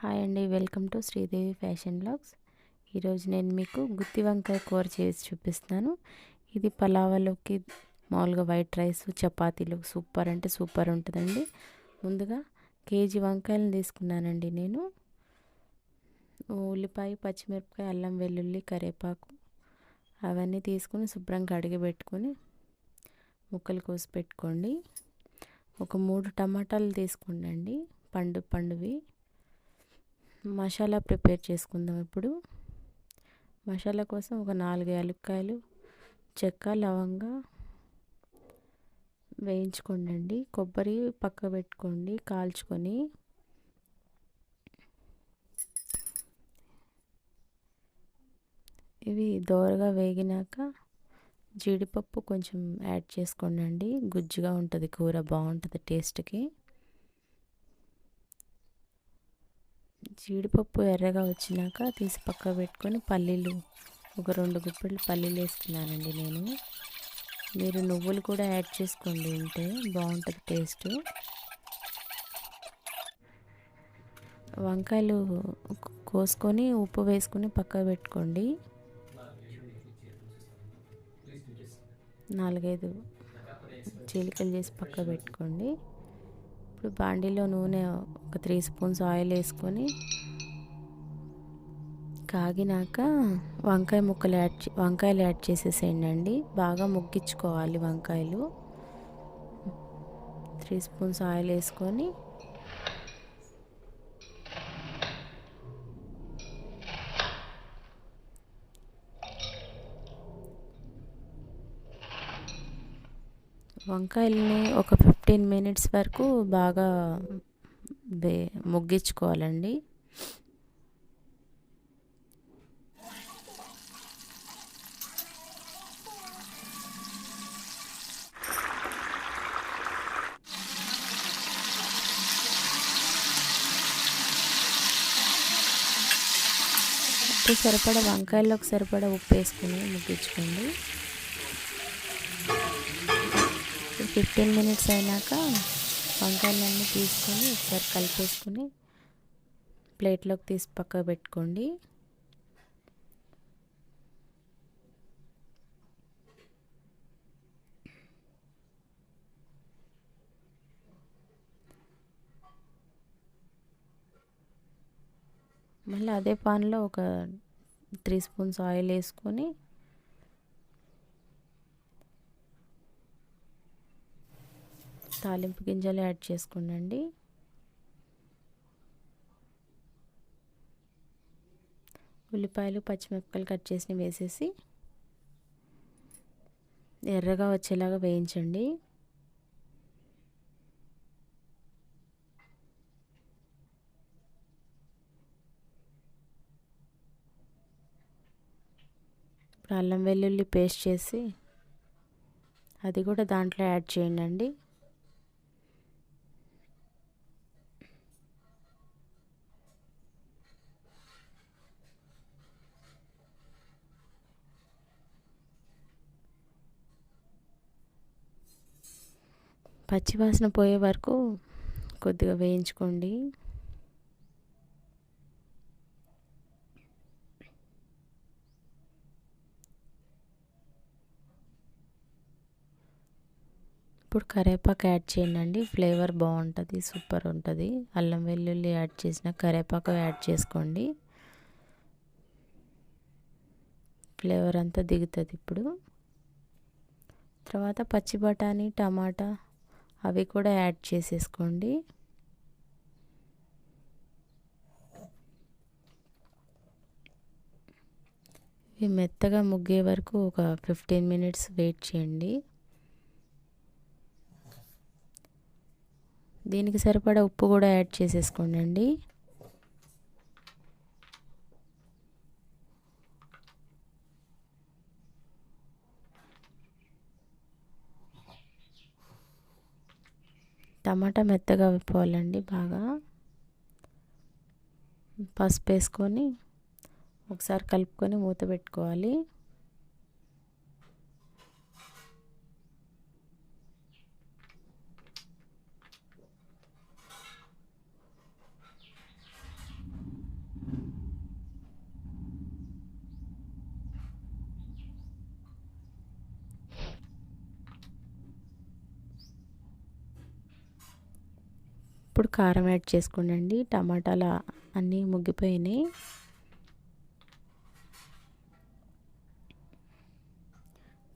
Hi అండి welcome to Sridevi fashion blogs. ఈరోజు నేను మీకు గుత్తి వంకాయ కూర చేసి చూపిస్తాను ఇది పలావలోకి మామూలుగా వైట్ రైస్ చపాతీలు సూపర్ అంటే సూపర్ ఉంటుందండి. ముందుగా కేజీ వంకాయలను తీసుకున్నానండి నేను. ఉల్లిపాయ పచ్చిమిరపకాయ అల్లం వెల్లుల్లి కరివేపాకు అవన్నీ తీసుకుని శుభ్రంగా కడిగి పెట్టుకొని ముక్కలు కోసి పెట్టుకోండి. ఒక మూడు టమాటాలు తీసుకోండి పండు పండువి. మసాలా ప్రిపేర్ చేసుకుందాం ఇప్పుడు. మసాలా కోసం ఒక నాలుగు యాలక్కాయలు చెక్క లవంగా వేయించుకోండి కొబ్బరి పక్క పెట్టుకోండి కాల్చుకొని. ఇవి దోరగా వేగినాక జీడిపప్పు కొంచెం యాడ్ చేసుకోండి గుజ్జుగా ఉంటుంది కూర బాగుంటుంది టేస్ట్కి. జీడిపప్పు ఎర్రగా వచ్చినాక తీసి పక్క పెట్టుకొని పల్లీలు ఒక రెండు గుప్పెలు పల్లీలు వేసుకున్నానండి నేను. మీరు నువ్వులు కూడా యాడ్ చేసుకోండి ఉంటే బాగుంటుంది టేస్ట్. వంకాయలు కోసుకొని ఉప్పు వేసుకొని పక్క పెట్టుకోండి. నాలుగైదు చీలికలు చేసి పక్క పెట్టుకోండి. ఇప్పుడు బాండీలో నూనె ఒక త్రీ స్పూన్స్ ఆయిల్ వేసుకొని కాగినాక వంకాయ ముక్కలు యాడ్ వంకాయలు యాడ్ చేసేసేయండి అండి. బాగా ముగ్గించుకోవాలి వంకాయలు. త్రీ స్పూన్స్ ఆయిల్ వేసుకొని వంకాయలని ఒక ఫిఫ్టీన్ మినిట్స్ వరకు బాగా బే ముగ్గించుకోవాలండి. సరిపడ సరిపడా వంకాయల్లోకి సరిపడ ఉప్పు వేసుకుని ముగ్గించుకోండి. ఫిఫ్టీన్ మినిట్స్ అయినాక వంకాయలన్నీ తీసుకొని ఒకసారి కలిపేసుకొని ప్లేట్లోకి తీసి పక్క పెట్టుకోండి. మళ్ళీ అదే పాన్లో ఒక త్రీ స్పూన్స్ ఆయిల్ వేసుకొని తాలింపు గింజలు యాడ్ చేసుకోండి ఉల్లిపాయలు పచ్చిమిరపకాయలు కట్ చేసి వేసేసి ఎర్రగా వచ్చేలాగా వేయించండి. ఇప్పుడు అల్లం వెల్లుల్లి పేస్ట్ చేసి అది కూడా దాంట్లో యాడ్ చేయండి. పచ్చివాసన పోయే వరకు కొద్దిగా వేయించుకోండి. ఇప్పుడు కరేపాకు యాడ్ చేయండి ఫ్లేవర్ బాగుంటుంది సూపర్ ఉంటుంది. అల్లం వెల్లుల్లి యాడ్ చేసిన కరేపాకు యాడ్ చేసుకోండి. ఫ్లేవర్ అంతా దిగుతుంది ఇప్పుడు. తర్వాత పచ్చి బఠానీ టమాటా అవి కూడా యాడ్ చేసేసుకోండి. ఇవి మెత్తగా ముగ్గే వరకు ఒక ఫిఫ్టీన్ మినిట్స్ వెయిట్ చేయండి. దీనికి సరిపడా ఉప్పు కూడా యాడ్ చేసేసుకోండి టమాటా మెత్తగా అయిపోవాలండి బాగా. పసుపు వేసుకొని ఒకసారి కలుపుకొని మూత పెట్టుకోవాలి. ఇప్పుడు కారం యాడ్ చేసుకోండి టమాటాలు అన్నీ ముగ్గిపోయినాయి.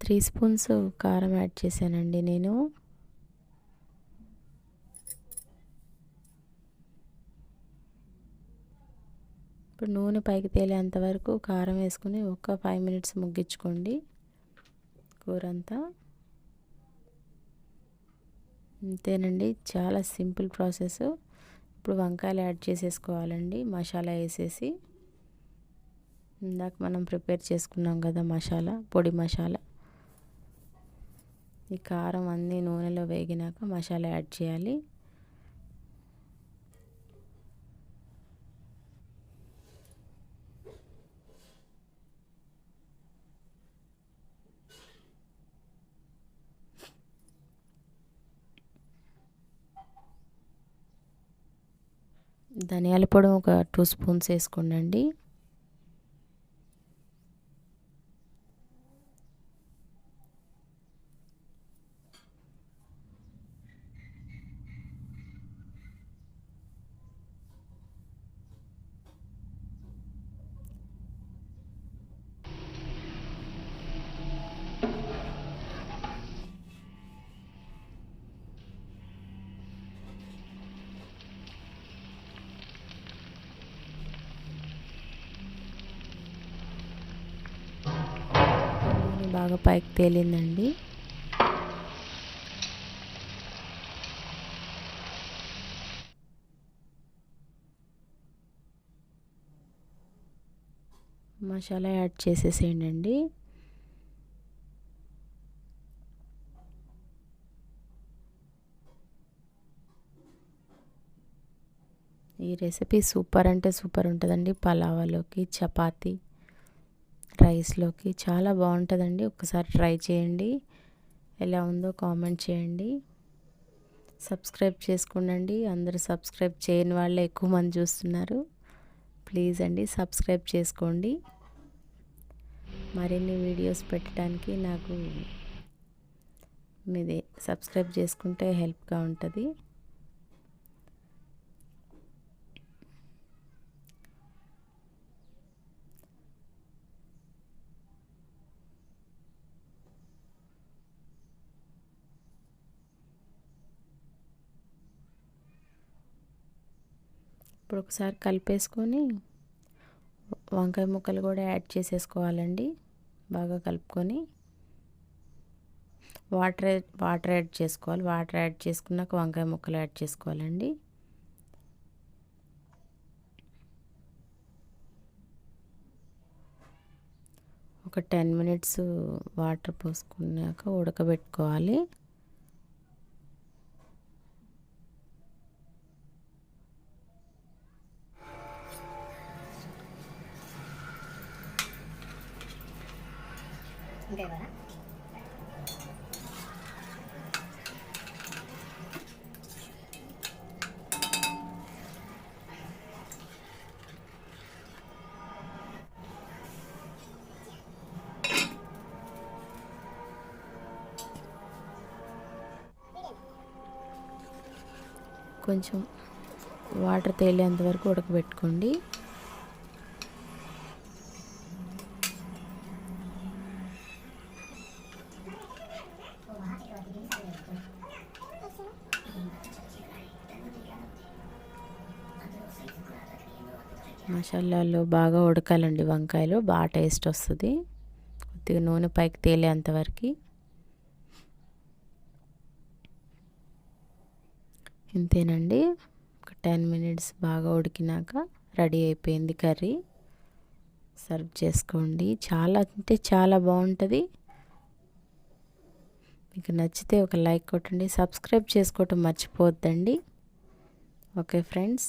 త్రీ స్పూన్స్ కారం యాడ్ చేశానండి నేను. ఇప్పుడు నూనె పైకి తేలేంత వరకు కారం వేసుకుని ఒక ఫైవ్ మినిట్స్ ముగ్గించుకోండి కూర అంతా అంతేనండి. చాలా సింపుల్ ప్రాసెస్. ఇప్పుడు వంకాయలు యాడ్ చేసేసుకోవాలండి. మసాలా వేసేసి. ఇందాక మనం ప్రిపేర్ చేసుకున్నాం కదా మసాలా పొడి మసాలా. ఈ కారం అన్నీ నూనెలో వేగినాక మసాలా యాడ్ చేయాలి. ధనియాల పొడి ఒక టూ స్పూన్స్ వేసుకోండి బాగా పైకి తేలిందండి. మసాలా యాడ్ చేసేసేయండి ఈ రెసిపీ సూపర్ అంటే సూపర్ ఉంటుందండి పలావాలోకి చపాతీ. రైస్లోకి. చాలా బాగుంటుందండి. ఒకసారి ట్రై చేయండి. ఎలా ఉందో కామెంట్ చేయండి. సబ్స్క్రైబ్ చేసుకోండి అందరూ సబ్స్క్రైబ్ చేయని వాళ్ళే ఎక్కువ మంది చూస్తున్నారు. ప్లీజ్ అండి సబ్స్క్రైబ్ చేసుకోండి. మరిన్ని వీడియోస్ పెట్టడానికి నాకు మీది సబ్స్క్రైబ్ చేసుకుంటే హెల్ప్గా ఉంటుంది. ఇప్పుడు ఒకసారి కలిపేసుకొని వంకాయ ముక్కలు కూడా యాడ్ చేసేసుకోవాలండి. బాగా కలుపుకొని వాటర్ వాటర్ యాడ్ చేసుకోవాలి. వాటర్ యాడ్ చేసుకున్నాక వంకాయ ముక్కలు యాడ్ చేసుకోవాలండి. ఒక టెన్ మినిట్స్ వాటర్ పోసుకున్నాక ఉడకబెట్టుకోవాలి. ఇంతే కొంచెం వాటర్ తేలేంత వరకు ఉడకబెట్టుకోండి. మసాలాలో బాగా ఉడకాలండి వంకాయలు. బాగా టేస్ట్ వస్తుంది. కొద్దిగా నూనె పైకి తేలేంతవరకు ఇంతేనండి. ఒక టెన్ మినిట్స్ బాగా ఉడికినాక రెడీ అయిపోయింది కర్రీ. సర్వ్ చేసుకోండి. చాలా అంటే చాలా బాగుంటుంది. మీకు నచ్చితే ఒక లైక్ కొట్టండి. సబ్స్క్రైబ్ చేసుకోవటం మర్చిపోవద్దండి. Okay friends.